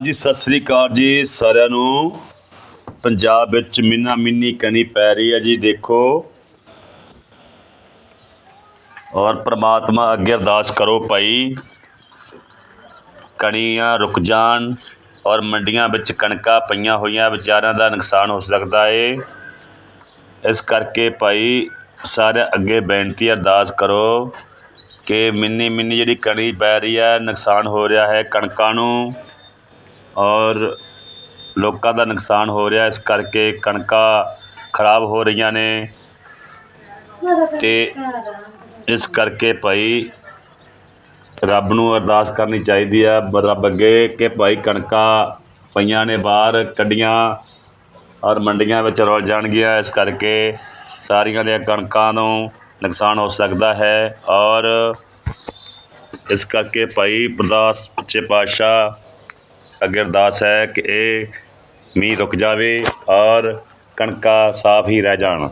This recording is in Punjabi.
ਜੀ, ਸਤਿ ਸ੍ਰੀ ਅਕਾਲ ਜੀ ਸਾਰਿਆਂ ਨੂੰ। ਪੰਜਾਬ ਵਿੱਚ ਮਿੰਨਾ ਮਿੰਨੀ ਕਣੀ ਪੈ ਰਹੀ ਹੈ ਜੀ, ਦੇਖੋ। ਔਰ ਪ੍ਰਮਾਤਮਾ ਅੱਗੇ ਅਰਦਾਸ ਕਰੋ ਭਾਈ, ਕਣੀਆਂ ਰੁਕ ਜਾਣ ਔਰ ਮੰਡੀਆਂ ਵਿੱਚ ਕਣਕਾਂ ਪਈਆਂ ਹੋਈਆਂ, ਵਿਚਾਰਿਆਂ ਦਾ ਨੁਕਸਾਨ ਹੋ ਸਕਦਾ ਏ। ਇਸ ਕਰਕੇ ਭਾਈ, ਸਾਰਿਆਂ ਅੱਗੇ ਬੇਨਤੀ, ਅਰਦਾਸ ਕਰੋ ਕਿ ਮਿੰਨੀ ਮਿੰਨੀ ਜਿਹੜੀ ਕਣੀ ਪੈ ਰਹੀ ਹੈ, ਨੁਕਸਾਨ ਹੋ ਰਿਹਾ ਹੈ ਕਣਕਾਂ ਨੂੰ। ਔਰ ਲੋਕਾਂ ਦਾ ਨੁਕਸਾਨ ਹੋ ਰਿਹਾ, ਇਸ ਕਰਕੇ ਕਣਕਾਂ ਖਰਾਬ ਹੋ ਰਹੀਆਂ ਨੇ। ਅਤੇ ਇਸ ਕਰਕੇ ਭਾਈ ਰੱਬ ਨੂੰ ਅਰਦਾਸ ਕਰਨੀ ਚਾਹੀਦੀ ਆ, ਰੱਬ ਅੱਗੇ ਕਿ ਭਾਈ ਕਣਕਾਂ ਪਈਆਂ ਨੇ, ਬਾਹਰ ਕੱਢੀਆਂ ਔਰ ਮੰਡੀਆਂ ਵਿੱਚ ਰੁਲ ਜਾਣਗੀਆਂ। ਇਸ ਕਰਕੇ ਸਾਰੀਆਂ ਦੀਆਂ ਕਣਕਾਂ ਨੂੰ ਨੁਕਸਾਨ ਹੋ ਸਕਦਾ ਹੈ ਔਰ ਇਸ ਕਰਕੇ ਭਾਈ ਪ੍ਰਦਾਸ ਸੱਚੇ ਪਾਤਸ਼ਾਹ ਅੱਗੇ ਅਰਦਾਸ ਹੈ ਕਿ ਇਹ ਮੀਂਹ ਰੁਕ ਜਾਵੇ ਔਰ ਕਣਕਾਂ ਸਾਫ਼ ਹੀ ਰਹਿ ਜਾਣ।